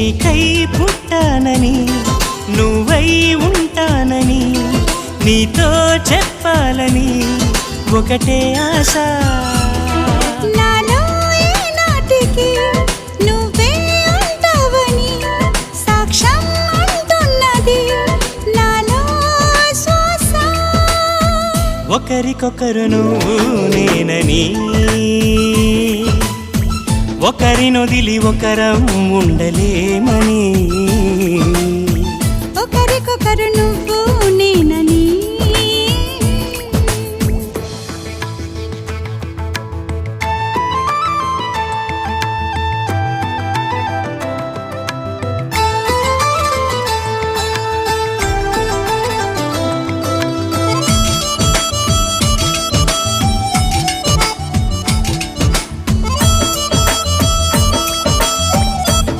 నీకై పుట్టానని నువ్వై ఉంటానని నీతో చెప్పాలని ఒకటే ఆశ. నాలో ఈనాటికి ఒకరినొదిలి ఒకరం ఉండలేమని. ఒకరికొకరు నువ్వు